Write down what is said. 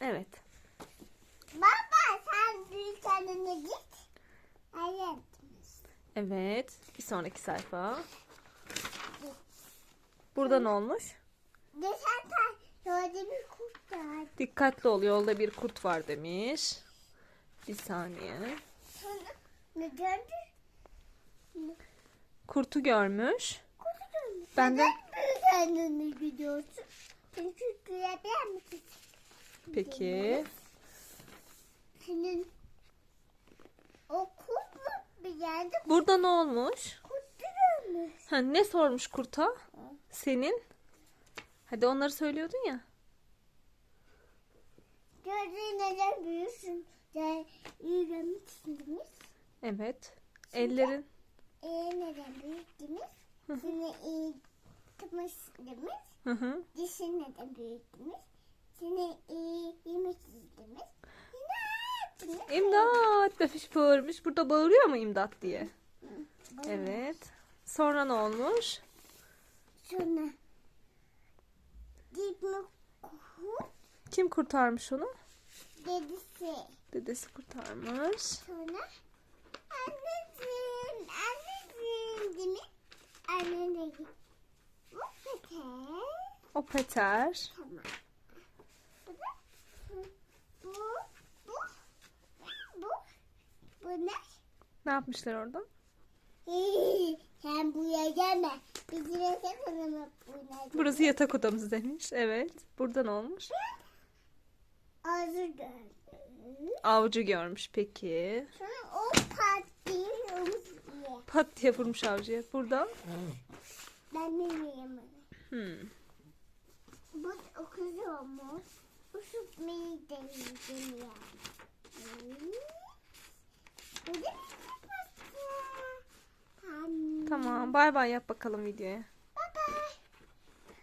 Evet. Baba sen büyük annene git. Evet. Evet. Bir sonraki sayfa. Burada ne olmuş? Geçen şöyle bir kurt var. Dikkatli ol yolda bir kurt var demiş. Bir saniye. Sonra ne gördün? Kurtu görmüş. Kurtu görmüş. Ben de- Neden büyük annene gidiyorsun? Çünkü misin? Peki. Senin o kurt mu bir yerde Burada ne olmuş? kurt görmüş. Ha, ne sormuş kurta? Senin? Hadi onları söylüyordun ya. Gördüğün neden büyüsün? De yürümek demiş. Evet. Ellerin. Ee, neden büyük demiş. Seni iyi tımış demiş. Hı hı. Dişin neden büyük demiş. İyi yemek demiş. İmdat demiş bağırmış. Burada bağırıyor mu imdat diye? Evet. Sonra ne olmuş? Sonra Kim kurtarmış onu? dedisi. Dedesi kurtarmış. Sonra anneciğim, anneciğim demiş. Anne de git. Bu peter. O Peter. Tamam. Bu da bu, bu, bu, bu ne? Ne yapmışlar orada? Sen buraya gelme. Biz yine sen bana bu ne? Burası yatak odamız demiş. Evet. Burada ne olmuş? Ağzı gördüm. Avcı görmüş peki. Sonra o patlıyormuş diye. Pat diye vurmuş avcıya. Burada. Ben de yiyemedim. Hmm. Bu okuyormuş. Uçurtmayı deneyeceğim yani. Hmm. Bu da bir pasta. Tamam. Bay bay yap bakalım videoya. Bye bye.